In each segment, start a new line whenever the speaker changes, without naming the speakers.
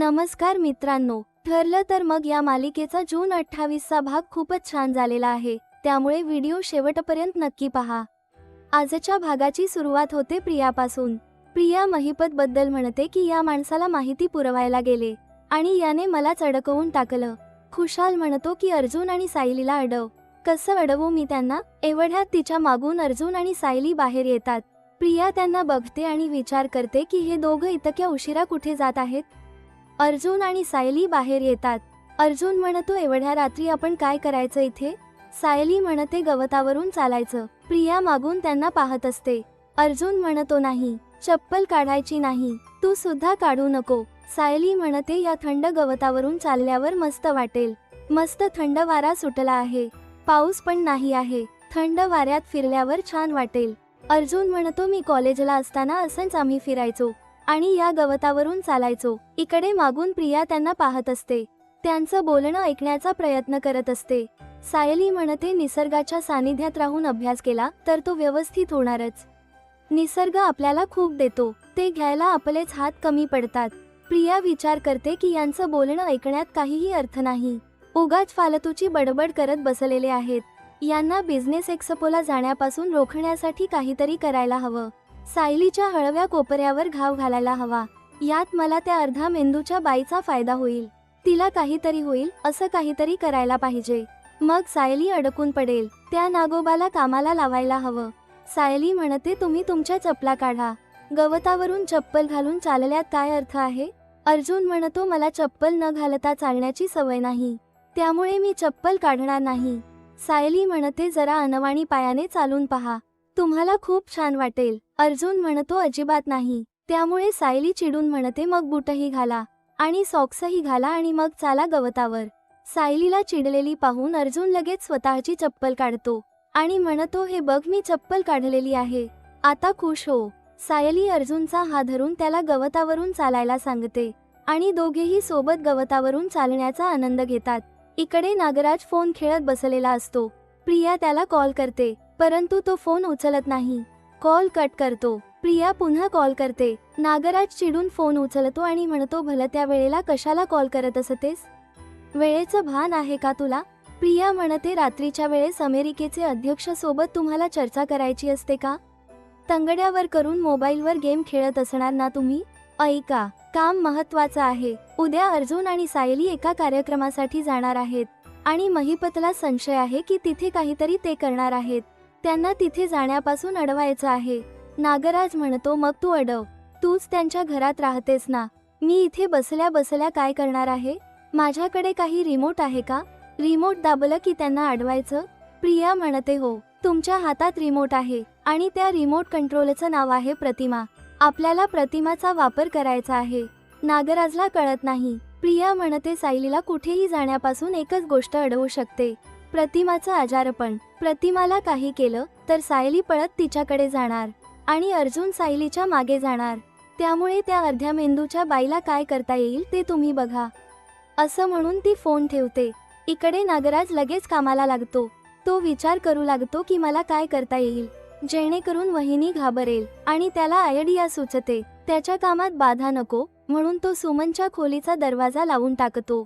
नमस्कार मित्रांनो. ठरलं तर मग या मालिकेचा जून अठ्ठावीसचा भाग खूपच छान झालेला आहे. त्यामुळे व्हिडिओ शेवटपर्यंत नक्की पहा. आजच्या भागाची सुरुवात होते प्रियापासून. प्रिया महिपत बद्दल म्हणते की या माणसाला माहिती पुरवायला गेले आणि याने मला चडकवून टाकलं. खुशाल म्हणतो की अर्जुन आणि सायलीला अडव. कसं अडवू मी त्यांना? एवढ्यात तिच्या मागून अर्जुन आणि सायली बाहेर येतात. प्रिया त्यांना बघते आणि विचार करते की हे दोघं इतक्या उशिरा कुठे जात आहेत? अर्जुन आणि सायली बाहेर येतात. अर्जुन म्हणतो एवढ्या रात्री आपण काय करायचं इथे? सायली म्हणते गवतावरून चालायचं. प्रिया मागून त्यांना पाहत असते. अर्जुन म्हणतो नाही चप्पल काढायची नाही. तू सुद्धा काढू नको. सायली म्हणते या थंड गवतावरून चालल्यावर मस्त वाटेल. मस्त थंड वारा सुटला आहे. पाऊस पण नाही आहे. थंड वाऱ्यात फिरल्यावर छान वाटेल. अर्जुन म्हणतो मी कॉलेजला असताना असंच आम्ही फिरायचो. आणि या गवतावरून चालायचो. इकडे मागून प्रिया त्यांना पाहत असते. त्यांचं बोलणं ऐकण्याचा प्रयत्न करत असते. सायली म्हणते निसर्गाच्या सानिध्यात राहून अभ्यास केला तर तो व्यवस्थित होणारच. निसर्ग आपल्याला खूप देतो. ते घ्यायला आपलेच हात कमी पडतात. प्रिया विचार करते की यांचं बोलणं ऐकण्यात काहीही अर्थ नाही. उगाच फालतूची बडबड करत बसलेले आहेत. यांना बिझनेस एक्सपोला जाण्यापासून रोखण्यासाठी काहीतरी करायला हवं. सायलीच्या हळव्या कोपऱ्यावर घाव घालायला हवा. यात मला त्या अर्धा मेंदूच्या बाईचा फायदा होईल. तिला काहीतरी होईल असं काहीतरी करायला पाहिजे. मग सायली अडकून पडेल. त्या नागोबाला कामाला लावायला हवं. सायली म्हणते तुम्ही तुमच्या चपला काढा. गवतावरून चप्पल घालून चालल्यात काय अर्थ आहे? अर्जुन म्हणतो मला चप्पल न घालता चालण्याची सवय नाही. त्यामुळे मी चप्पल काढणार नाही. सायली म्हणते जरा अनवाणी पायाने चालून पहा. तुम्हाला खूप छान वाटेल. अर्जुन म्हणतो अजिबात नाही. त्यामुळे सायली चिडून म्हणते मग बुटही घाला. आणि सॉक्सही घाला आणि मग चाला गवतावर. सायलीला चिडलेली पाहून अर्जुन लगेच स्वतःची चप्पल काढतो आणि म्हणतो हे बघ मी चप्पल काढलेली आहे. आता खुश हो. सायली अर्जुनचा हा धरून त्याला गवतावरून चालायला सांगते आणि दोघेही सोबत गवतावरून चालण्याचा आनंद घेतात. इकडे नागराज फोन खेळत बसलेला असतो. प्रिया त्याला कॉल करते परंतु तो फोन उचलत नाही. कॉल कट करतो. प्रिया पुन्हा कॉल करते. नागराज चिडून फोन उचलतो आणि म्हणतो भलं त्या वेळेला कशाला कॉल करत असतेस? वेळेचं भान आहे का तुला? प्रिया म्हणते रात्रीच्या वेळेस अमेरिकेचे अध्यक्ष सोबत तुम्हाला चर्चा करायची असते का? तंगड्यावर करून मोबाईलवर गेम खेळत असणार ना तुम्ही? ऐका काम महत्वाचं आहे. उद्या अर्जुन आणि सायली एका कार्यक्रमासाठी जाणार आहेत आणि महिपतला संशय आहे की तिथे काहीतरी ते करणार आहेत. त्यांना तिथे जाण्यापासून अडवायचं आहे. नागराज म्हणतो मग तू अडव. तूच त्यांच्या घरात राहतेस ना. मी इथे बसल्या बसल्या काय करणार आहे? माझ्याकडे काही रिमोट आहे का? रिमोट दाबलं की त्यांना अडवायचं? प्रिया म्हणते हो तुमच्या हातात रिमोट आहे आणि त्या रिमोट कंट्रोलचं नाव आहे प्रतिमा. आपल्याला प्रतिमाचा वापर करायचा आहे. नागराजला कळत नाही. प्रिया म्हणते सायलीला कुठेही जाण्यापासून एकच गोष्ट अडवू शकते. प्रतिमाचं आजारपण. प्रतिमाला काही केलं तर सायली पळत तिच्याकडे जाणार आणि अर्जुन सायलीच्या मागे जाणार. त्यामुळे त्या अर्ध्या मेंदूच्या बाईला काय करता येईल ते तुम्ही बघा. असं म्हणून ती फोन ठेवते. इकडे नागराज लगेच कामाला लागतो. तो विचार करू लागतो की मला काय करता येईल. जेणेकरून वहिनी घाबरेल आणि त्याला आयडिया सुचते. त्याच्या कामात बाधा नको म्हणून तो सुमनच्या खोलीचा दरवाजा लावून टाकतो.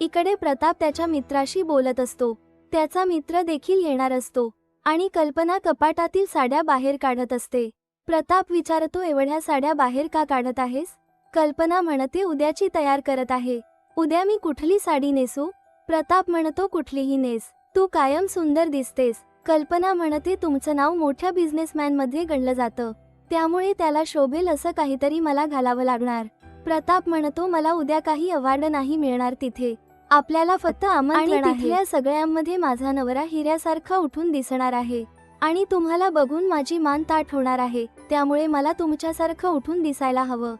इकडे प्रताप त्याच्या मित्राशी बोलत असतो. त्याचा मित्र देखील येणार असतो आणि कल्पना कपाटातील साड्या बाहेर काढत असते. प्रताप विचारतो एवढ्या साड्या बाहेर का काढत आहेस? कल्पना म्हणते उद्याची तयार करत आहे. उद्या मी कुठली साडी नेसू? प्रताप म्हणतो कुठलीही नेस. तू कायम सुंदर दिसतेस. कल्पना म्हणते तुमचं नाव मोठ्या बिझनेसमॅनमध्ये गणलं जातं. त्यामुळे त्याला शोभेल असं काहीतरी मला घालावं लागणार. प्रताप म्हणतो मला उद्या काही अवॉर्ड नाही मिळणार तिथे. आपल्याला फक्त आमंत्रण आहे. तिथल्या सगळ्यांमध्ये माझा नवरा हिऱ्यासारखा उठून दिसणार आहे. आणि तुम्हाला बघून माझी मान ताट होणार आहे. त्यामुळे मला तुमच्यासारखं उठून दिसायला हवं.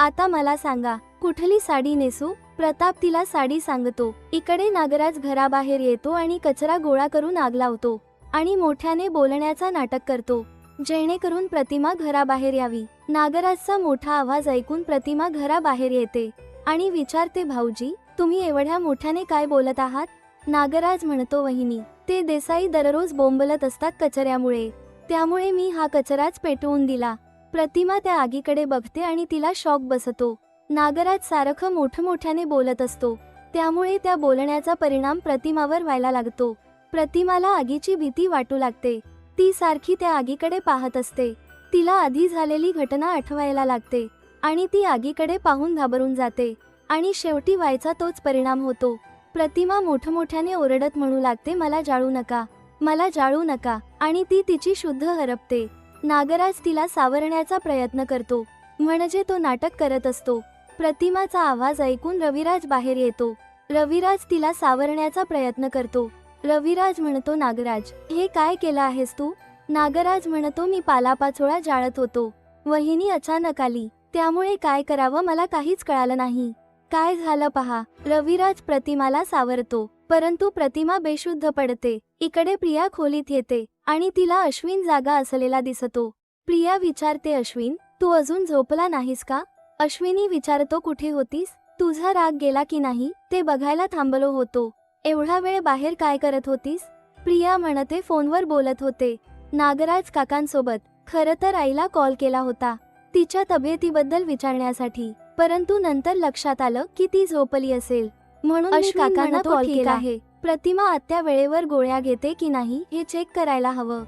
आता मला सांगा कुठली साडी नेसू? प्रताप तिला साडी सांगतो. इकडे नागराज घराबाहेर येतो आणि कचरा गोळा करून आग लावतो. आणि मोठ्याने बोलण्याचा नाटक करतो. जेणेकरून प्रतिमा घराबाहेर यावी. नागराजचा मोठा आवाज ऐकून प्रतिमा घराबाहेर येते. आणि विचारते भाऊजी तुम्ही एवढ्या मोठ्याने काय बोलत आहात? नागराज म्हणतो वहिनी ते देसाई दररोज बोंबलत असतात कचऱ्यामुळे. त्यामुळे मी हा कचराच पेटवून दिला. प्रतिमा त्या आगीकडे बघते आणि तिला शॉक बसतो. नागराज सारखं मोठमोठ्याने बोलत असतो. त्यामुळे त्या बोलण्याचा परिणाम प्रतिमावर व्हायला लागतो. प्रतिमाला आगीची भीती वाटू लागते. ती सारखी त्या आगीकडे पाहत असते. तिला आधी झालेली घटना आठवायला लागते आणि ती आगीकडे पाहून घाबरून जाते. आणि शेवटी व्हायचा तोच परिणाम होतो. प्रतिमा मोठमोठ्याने ओरडत म्हणू लागते मला जाळू नका. मला जाळू नका. आणि ती तिची शुद्ध हरपते. नागराज तिला सावरण्याचा प्रयत्न करतो म्हणजे तो नाटक करत असतो. प्रतिमाचा आवाज ऐकून रविराज बाहेर येतो. रविराज तिला सावरण्याचा प्रयत्न करतो. रविराज म्हणतो नागराज हे काय केलं आहेस तू? नागराज म्हणतो मी पालापाचोळा जाळत होतो. वहिनी अचानक आली. त्यामुळे काय करावं? मला काहीच कळालं नाही. काय झालं पहा. रविराज प्रतिमाला सावरतो परंतु प्रतिमा बेशुद्ध पडते. इकडे प्रिया खोलीत येते आणि तिला अश्विन जागा असलेला दिसतो. प्रिया विचारते अश्विन तू अजून झोपला नाहीस का? अश्विनी विचारतो कुठे होतीस? तुझा राग गेला की नाही? ते बघायला थांबलो होतो. एवढा वेळ बाहेर काय करत होतीस? प्रिया म्हणते फोनवर बोलत होते. नागराज काकांसोबत. खरं तर आईला कॉल केला होता. तिच्या तब्येतीबद्दल विचारण्यासाठी. परंतु नंतर लक्षात आलं की ती झोपली असेल. म्हणून मी
अश्विन
काकांना
म्हणतो,
कॉल
"ठीक
केला.
आहे."
आहे प्रतिमा आत्या वेळेवर गोळ्या घेते की नाही हे चेक करायला हवं.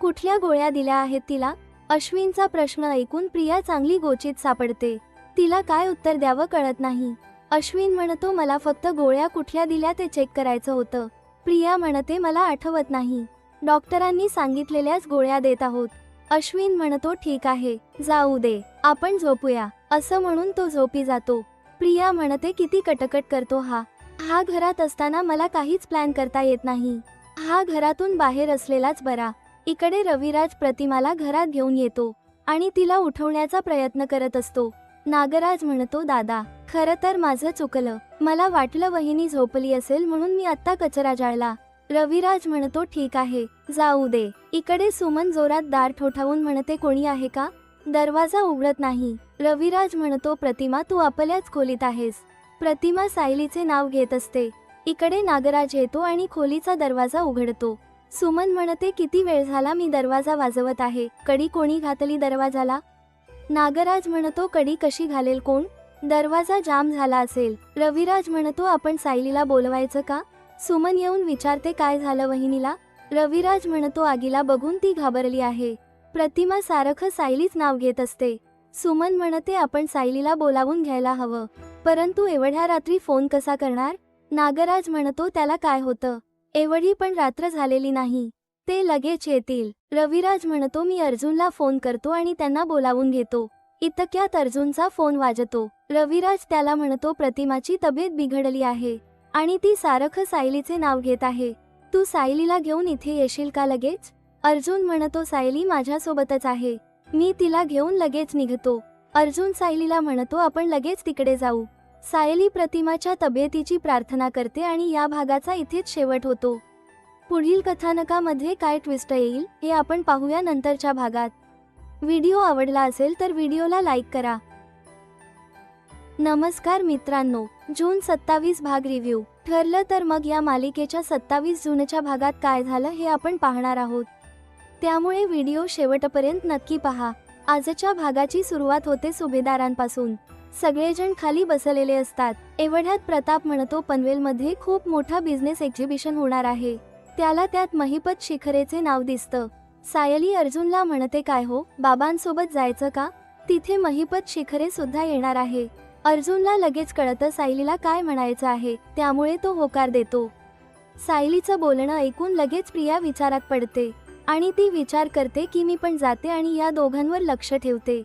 कुठल्या गोळ्या दिल्या आहेत तिला? अश्विनचा प्रश्न ऐकून प्रिया चांगली गोचित सापडते. तिला काय उत्तर द्यावं कळत नाही. अश्विन म्हणतो मला फक्त गोळ्या कुठल्या दिल्या ते चेक करायचं होतं. प्रिया म्हणते मला आठवत नाही. डॉक्टरांनी सांगितलेल्याच गोळ्या देत आहोत. अश्विन म्हणतो ठीक आहे. जाऊ दे. आपण झोपूया. असं म्हणून तो झोपी जातो. प्रिया म्हणते किती कटकट करतो हा. हा घरात असताना मला काहीच प्लॅन करता येत नाही. हा घरातून बाहेर असलेलाच बरा. इकडे रविराज प्रतिमाला घरात घेऊन येतो आणि तिला उठवण्याचा प्रयत्न करत असतो. नागराज म्हणतो दादा खरं तर माझं चुकलं. मला वाटलं वहिनी झोपली असेल म्हणून मी आत्ता कचरा जाळला. रविराज म्हणतो ठीक आहे जाऊ दे. इकडे सुमन जोरात दार ठोठावून म्हणते कोणी आहे का? दरवाजा उघडत नाही. रविराज म्हणतो प्रतिमा तू आपल्याच खोलीत आहेस. प्रतिमा सायलीचे नाव घेत असते. इकडे नागराज येतो आणि खोलीचा दरवाजा उघडतो. सुमन म्हणते किती वेळ झाला मी दरवाजा वाजवत आहे. कडी कोणी घातली दरवाजाला? नागराज म्हणतो कडी कशी घालेल कोण? दरवाजा जाम झाला असेल. रविराज म्हणतो आपण सायलीला बोलवायचं का? सुमन येऊन विचारते काय झालं वहिनीला? रविराज म्हणतो आगीला बघून ती घाबरली आहे. प्रतिमा सारखं सायलीच नाव घेत असते. सुमन म्हणते आपण सायलीला बोलावून घ्यायला हवं. परंतु एवढ्या रात्री फोन कसा करणार? नागराज म्हणतो त्याला काय होतं? एवढी पण रात्र झालेली नाही. ते लगेच येतील. रविराज म्हणतो मी अर्जुनला फोन करतो आणि त्यांना बोलावून घेतो. इतक्यात अर्जुनचा फोन वाजतो. रविराज त्याला म्हणतो प्रतिमाची तब्येत बिघडली आहे आणि ती सारखं सायलीचे नाव घेत आहे. तू सायलीला घेऊन इथे येशील का लगेच? अर्जुन म्हणतो सायली माझ्यासोबतच आहे. मी तिला घेऊन लगेच निघतो. अर्जुन सायलीला म्हणतो आपण लगेच तिकडे जाऊ. सायली प्रतिमाच्या तब्येतीची प्रार्थना करते आणि या भागाचा इथेच शेवट होतो. पुढील कथानकामध्ये काय ट्विस्ट येईल हे आपण पाहूया नंतरच्या भागात. व्हिडिओ आवडला असेल तर व्हिडिओला लाईक करा. नमस्कार मित्रांनो जून सत्तावीस भाग रिव्ह्यू ठरलं तर मग या मालिकेच्या सत्तावीस जूनच्या भागात काय झालं हे आपण पाहणार आहोत. त्यामुळे व्हिडिओ शेवटपर्यंत नक्की पहा. आजच्या भागाची सुरुवात होते सुभेदारांपासून. सगळेजण खाली बसलेले असतात. एवढ्यात प्रताप म्हणतो पनवेलमध्ये खूप मोठा बिझनेस एक्झिबिशन होणार आहे. त्याला त्यात महिपत शिखरेचे नाव दिसतं. सायली अर्जुनला म्हणते काय हो बाबांसोबत जायचं का? तिथे महिपत शिखरे सुद्धा येणार आहे. अर्जुनला लगेच कळतं सायलीला काय म्हणायचं आहे त्यामुळे तो होकार देतो. सायलीचं बोलणं ऐकून लगेच प्रिया विचारात पडते. आणि ती विचार करते की मी पण जाते आणि या दोघांवर लक्ष ठेवते.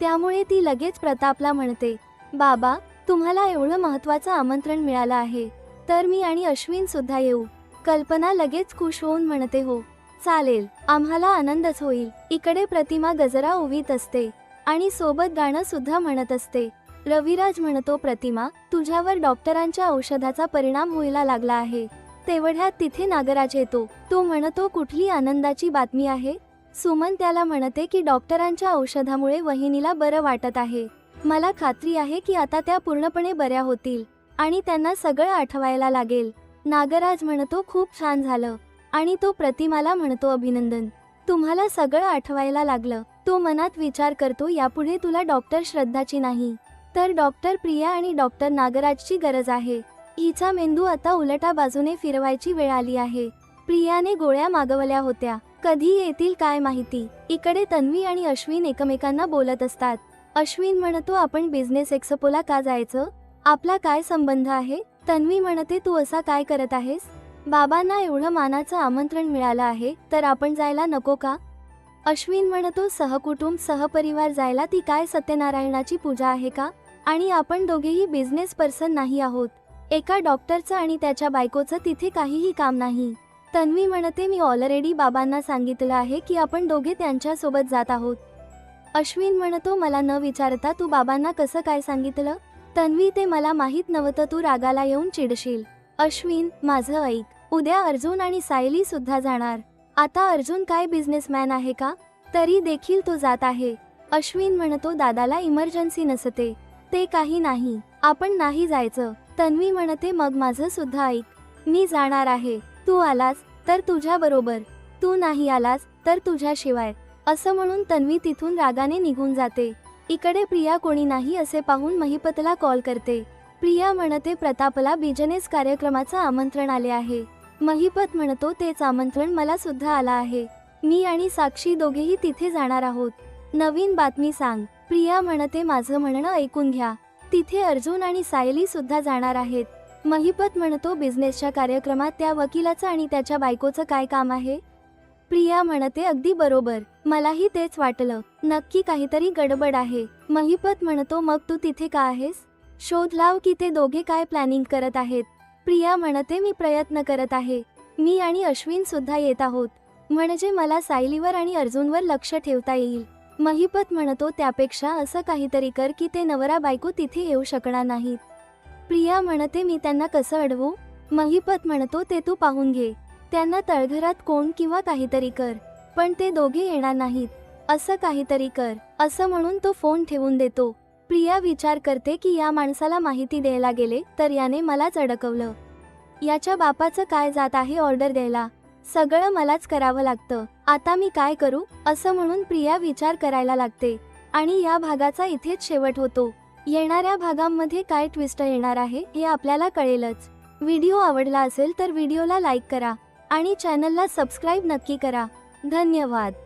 त्यामुळे ती लगेच प्रतापला म्हणते बाबा तुम्हाला एवढं महत्वाचं आमंत्रण मिळालं आहे. तर मी आणि अश्विन सुद्धा येऊ. कल्पना लगेच खुश होऊन म्हणते हो चालेल आम्हाला आनंदच होईल. इकडे प्रतिमा गजरा उवीत असते आणि सोबत गाणं सुद्धा म्हणत असते. रविराज म्हणतो प्रतिमा तुझ्यावर डॉक्टरांच्या औषधाचा परिणाम व्हायला लागला आहे. तेवढ्यात तिथे नागराज येतो. तो म्हणतो कुठली आनंदाची बातमी आहे? सुमन त्याला म्हणते की डॉक्टरांच्या औषधामुळे वहिनीला बरं वाटत आहे. मला खात्री आहे की आता त्या पूर्णपणे बऱ्या होतील आणि त्यांना सगळं आठवायला लागेल. नागराज म्हणतो खूप छान झालं. आणि तो प्रतिमाला म्हणतो अभिनंदन. तुम्हाला सगळं आठवायला लागलं. तो मनात विचार करतो यापुढे तुला डॉक्टर श्रद्धाची नाही. तर डॉक्टर प्रिया आणि डॉक्टर नागराजची गरज आहे. हिचा मेंदू आता उलटा बाजूने फिरवायची वेळ आली आहे. प्रियाने गोळ्या मागवल्या होत्या. कधी येतील काय माहिती. इकडे तन्वी आणि अश्विन एकमेकांना बोलत असतात. अश्विन म्हणतो आपण बिझनेस एक्सपोला का जायचं? आपला काय संबंध आहे? तन्वी म्हणते तू असा काय करत आहेस? बाबांना एवढं मानाचं आमंत्रण मिळालं आहे तर आपण जायला नको का? अश्विन म्हणतो सहकुटुंब सहपरिवार जायला ती काय सत्यनारायणाची पूजा आहे का? आणि आपण दोघेही बिझनेस पर्सन नाही आहोत. एका डॉक्टरचं आणि त्याच्या बायकोचं तिथे काहीही काम नाही. तन्वी म्हणते मी ऑलरेडी बाबांना सांगितलं आहे की आपण दोघे त्यांच्यासोबत जात आहोत. अश्विन म्हणतो मला न विचारता तू बाबांना कसं काय सांगितलं? तन्वी ते मला माहीत नव्हतं तू रागाला येऊन चिडशील. अश्विन माझं ऐक उद्या अर्जुन आणि सायली सुद्धा जाणार. आता अर्जुन काय बिझनेसमॅन आहे का? तरी देखील तो जात आहे. अश्विन म्हणतो दादाला इमर्जन्सी नसते ते काही नाही आपण नाही जायचं. तन्वी म्हणते मग माझं सुद्धा ऐक. मी जाणार आहे. तू आलास तर तुझ्या बरोबर. तू नाही आलास तर तुझ्याशिवाय. असं म्हणून तन्वी तिथून रागाने निघून जाते. इकडे प्रिया कोणी नाही असे पाहून महिपतला कॉल करते. प्रिया म्हणते प्रतापला बिजनेस कार्यक्रमाचं आमंत्रण आले आहे. महिपत म्हणतो तेच आमंत्रण मला सुद्धा आला आहे. मी आणि साक्षी दोघेही तिथे जाणार आहोत. नवीन बातमी सांग. प्रिया म्हणते माझं म्हणणं ऐकून घ्या. तिथे अर्जुन आणि सायली सुद्धा जाणार आहेत. महिपत म्हणतो बिझनेसच्या कार्यक्रमात त्या वकिलाचं आणि त्याच्या बायकोचं काय काम आहे? प्रिया म्हणते अगदी बरोबर. मलाही तेच वाटलं. नक्की काहीतरी गडबड आहे. महिपत म्हणतो मग तू तिथे का आहेस? शोध लाव की ते दोघे काय प्लॅनिंग करत आहेत. प्रिया म्हणते मी प्रयत्न करत आहे. मी आणि अश्विन सुद्धा येत आहोत. म्हणजे मला सायलीवर आणि अर्जुनवर लक्ष ठेवता येईल. महिपत म्हणतो त्यापेक्षा असं काहीतरी कर की ते नवरा बायको तिथे येऊ शकणार नाहीत. प्रिया म्हणते मी त्यांना कसं अडवू? महिपत म्हणतो ते तू पाहून घे. त्यांना तळघरात कोण किंवा काहीतरी कर पण ते दोघे येणार नाहीत. असं काहीतरी कर. असं म्हणून तो फोन ठेवून देतो. प्रिया विचार करते की या माणसाला माहिती द्यायला गेले तर याने मलाच अडकवलं. याच्या बापाचं काय जात आहे ऑर्डर द्यायला? सगळं मलाच करावं लागतं. आता मी काय करू? असं म्हणून प्रिया विचार करायला लागते. आणि या भागाचा इथेच शेवट होतो. येणाऱ्या भागांमध्ये काय ट्विस्ट येणार आहे हे आपल्याला कळेलच. व्हिडिओ आवडला असेल तर व्हिडिओला लाईक करा. आणि चॅनलला सबस्क्राईब नक्की करा. धन्यवाद.